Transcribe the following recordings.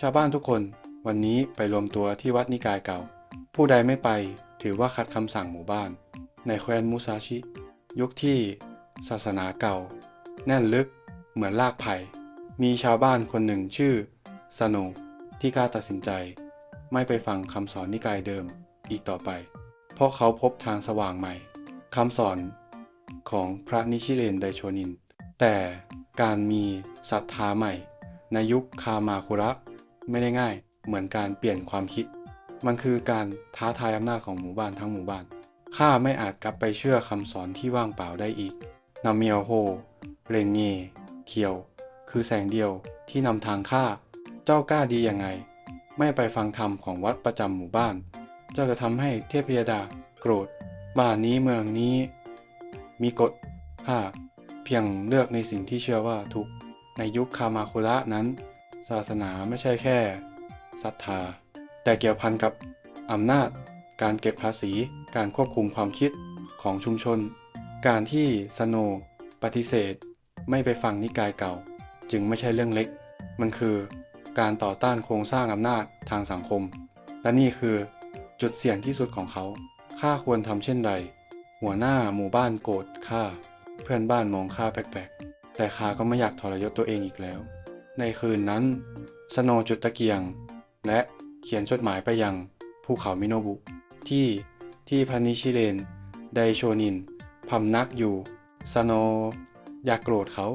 ชาวบ้านทุกคนวันนี้ไปรวมตัวที่วัดนิกายเก่า ผู้ใดไม่ไปถือว่าขัดคำสั่งหมู่บ้าน ในแคว้นมุซาชิ ยุคที่ ศาสนาเก่า แน่นลึกเหมือนรากไผ่มีชาวบ้านคนหนึ่งชื่อสโนที่กล้าตัดสินใจ ไม่ไปฟังคำสอนนิกายเดิมอีกต่อไป เพราะเขาพบทางสว่างใหม่คำสอนของพระนิชิเรนไดโชนิน แต่การมีศรัทธาใหม่ ในยุคคามาคุระ ไม่ได้ง่าย เหมือนการเปลี่ยนความคิด มันคือการท้าทายอำนาจของหมู่บ้านทั้งหมู่บ้าน ข้าไม่อาจกลับไปเชื่อคำสอนที่ว่างเปล่าได้อีกนาเมียวโฮเรงเงเคียว คือแสงเดียวที่นำทางข้า เจ้ากล้าดียังไง ไม่ไปฟังธรรมของวัดประจำหมู่บ้าน เจ้าจะทำให้เทพยดา โกรธ บ้านนี้เมืองนี้ มีกฎห้าเพียงเลือกในสิ่งที่เชื่อว่าถูก ในยุคคามาคุระนั้น ศาสนาไม่ใช่แค่ศรัทธา แต่เกี่ยวพันกับอำนาจ การเก็บภาษี การควบคุมความคิดของชุมชน การที่สโนปฏิเสธ ไม่ไปฟังนิกายเก่า จึงไม่ใช่เรื่องเล็ก มันคือการต่อต้านโครงสร้างอำนาจทางสังคม และนี่คือจุดเสี่ยงที่สุดของเขา ข้าควรทำเช่นไร หัวหน้าหมู่บ้านโกรธข้า เพื่อนบ้านมองข้าแปลกๆ แต่ข้าก็ไม่อยากทรยศตัวเองอีกแล้ว ในคืนนั้น สโนจุดตะเกียง และเขียนจดหมายไปยังภูเขามิโนบุ ที่ที่พานิชิเรน ไดโชนินพำนักอยู่ สโนอยากโกรธเขา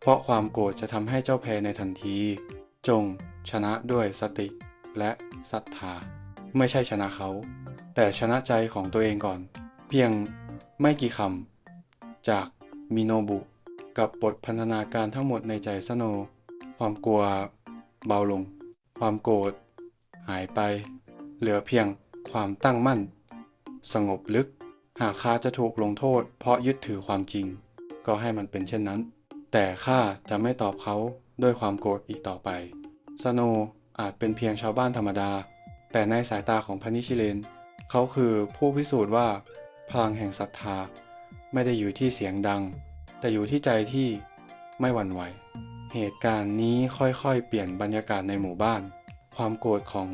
เพราะความโกรธจะทำให้เจ้าแพในทันที จงชนะด้วยสติและศรัทธา ไม่ใช่ชนะเขา แต่ชนะใจของตัวเองก่อน เพียงไม่กี่คำจากมิโนบุ กับบทพันธนาการทั้งหมดในใจสโน ความกลัวเบาลง ความโกรธหายไป เหลือเพียงความตั้งมั่น สงบลึก หากข้าจะถูกลงโทษ เพราะยึดถือความจริง ก็ให้มันเป็นเช่นนั้น แต่ข้าจะไม่ตอบเขาด้วยความโกรธอีกต่อไป สโนอาจเป็นเพียงชาวบ้านธรรมดา แต่ในสายตาของพานิชิเลน เขาคือผู้พิสูจน์ว่า พลังแห่งศรัทธา ไม่ได้อยู่ที่เสียงดัง แต่อยู่ที่ใจที่ไม่หวั่นไหว เหตุการณ์นี้ค่อยๆ เปลี่ยนบรรยากาศในหมู่บ้าน ความโกรธของ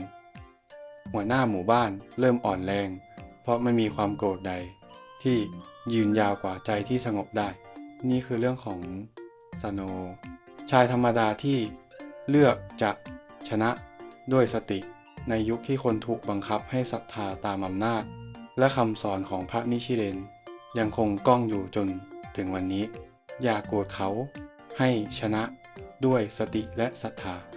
หัวหน้าหมู่บ้านเริ่มอ่อนแรง เพราะไม่มีความโกรธใด ที่ยืนยาวกว่าใจที่สงบได้ นี่คือเรื่องของสโน ชายธรรมดาที่เลือกจะชนะด้วยสติในยุคที่คนถูกบังคับให้ศรัทธาตามอำนาจ และคำสอนของพระนิชิเรน ยังคงก้องอยู่จนถึงวันนี้ อย่าโกรธเขาให้ชนะ ด้วยสติและศรัทธา